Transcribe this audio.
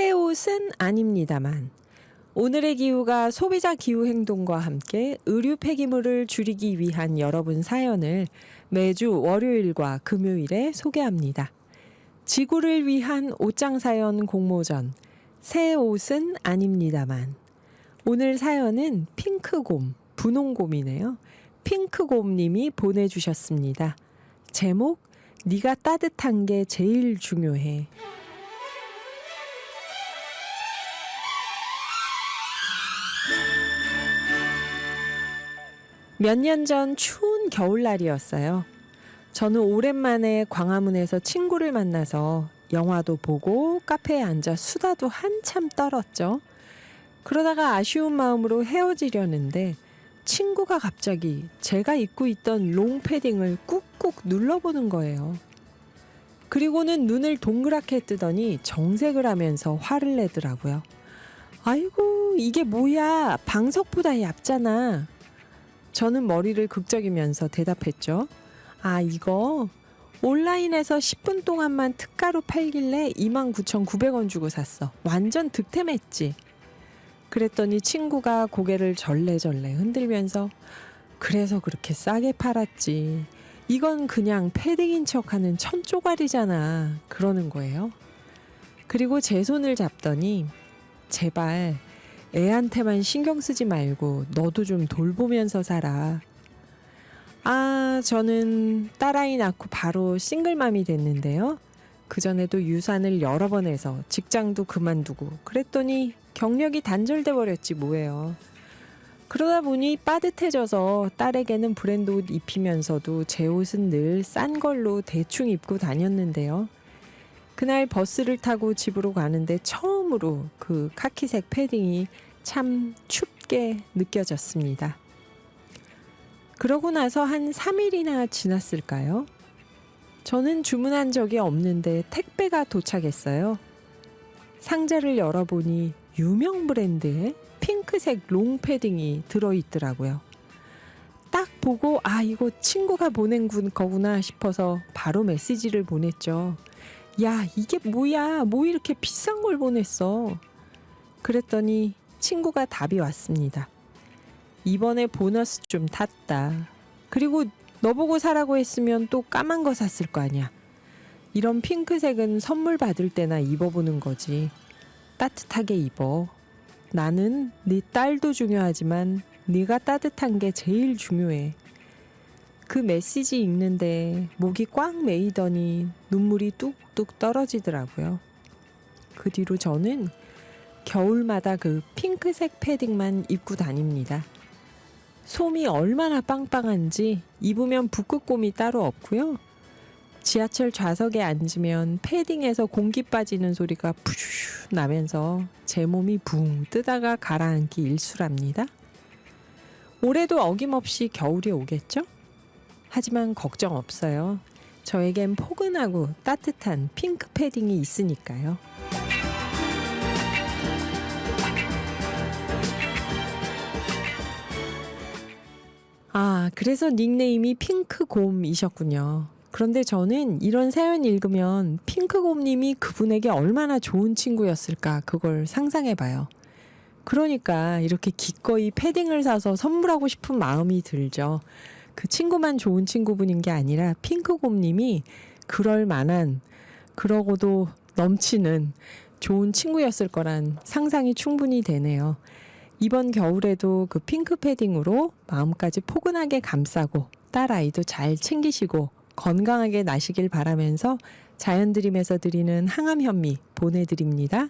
새 옷은 아닙니다만 오늘의 기후가 소비자 기후 행동과 함께 의류 폐기물을 줄이기 위한 여러분 사연을 매주 월요일과 금요일에 소개합니다. 지구를 위한 옷장 사연 공모전 새 옷은 아닙니다만 오늘 사연은 핑크곰 분홍곰이네요. 핑크곰님이 보내주셨습니다. 제목 네가 따뜻한 게 제일 중요해. 몇 년 전 추운 겨울날이었어요. 저는 오랜만에 광화문에서 친구를 만나서 영화도 보고 카페에 앉아 수다도 한참 떨었죠. 그러다가 아쉬운 마음으로 헤어지려는데 친구가 갑자기 제가 입고 있던 롱패딩을 꾹꾹 눌러보는 거예요. 그리고는 눈을 동그랗게 뜨더니 정색을 하면서 화를 내더라고요. 아이고, 이게 뭐야. 방석보다 얇잖아. 저는 머리를 극적이면서 대답했죠. 아, 이거 온라인에서 10분 동안만 특가로 팔길래 29,900원 주고 샀어. 완전 득템했지. 그랬더니 친구가 고개를 절레절레 흔들면서 그래서 그렇게 싸게 팔았지. 이건 그냥 패딩인 척 하는 천조가리잖아. 그러는 거예요. 그리고 제 손을 잡더니 제발 애한테만 신경 쓰지 말고 너도 좀 돌보면서 살아. 아, 저는 딸아이 낳고 바로 싱글맘이 됐는데요. 그전에도 유산을 여러 번 해서 직장도 그만두고 그랬더니 경력이 단절돼 버렸지 뭐예요. 그러다 보니 빠듯해져서 딸에게는 브랜드 옷 입히면서도 제 옷은 늘 싼 걸로 대충 입고 다녔는데요. 그날 버스를 타고 집으로 가는데 처음 으로 그 카키색 패딩이 참 춥게 느껴졌습니다. 그러고 나서 한 3일이나 지났을까요? 저는 주문한 적이 없는데 택배가 도착했어요. 상자를 열어보니 유명 브랜드의 핑크색 롱 패딩이 들어있더라고요. 딱 보고 아 이거 친구가 보낸 군- 거구나 싶어서 바로 메시지를 보냈죠. 야 이게 뭐야 뭐 이렇게 비싼 걸 보냈어. 그랬더니 친구가 답이 왔습니다. 이번에 보너스 좀 탔다. 그리고 너보고 사라고 했으면 또 까만 거 샀을 거 아니야. 이런 핑크색은 선물 받을 때나 입어보는 거지. 따뜻하게 입어. 나는 네 딸도 중요하지만 네가 따뜻한 게 제일 중요해. 그 메시지 읽는데 목이 꽉 메이더니 눈물이 뚝뚝 떨어지더라고요. 그 뒤로 저는 겨울마다 그 핑크색 패딩만 입고 다닙니다. 솜이 얼마나 빵빵한지 입으면 북극곰이 따로 없고요. 지하철 좌석에 앉으면 패딩에서 공기 빠지는 소리가 푸슈 나면서 제 몸이 붕 뜨다가 가라앉기 일수랍니다. 올해도 어김없이 겨울이 오겠죠? 하지만 걱정 없어요. 저에겐 포근하고 따뜻한 핑크 패딩이 있으니까요. 아, 그래서 닉네임이 핑크곰이셨군요. 그런데 저는 이런 사연 읽으면 핑크곰님이 그분에게 얼마나 좋은 친구였을까 그걸 상상해 봐요. 그러니까 이렇게 기꺼이 패딩을 사서 선물하고 싶은 마음이 들죠. 그 친구만 좋은 친구분인 게 아니라 핑크곰님이 그럴 만한 그러고도 넘치는 좋은 친구였을 거란 상상이 충분히 되네요. 이번 겨울에도 그 핑크 패딩으로 마음까지 포근하게 감싸고 딸 아이도 잘 챙기시고 건강하게 나시길 바라면서 자연드림에서 드리는 항암 현미 보내드립니다.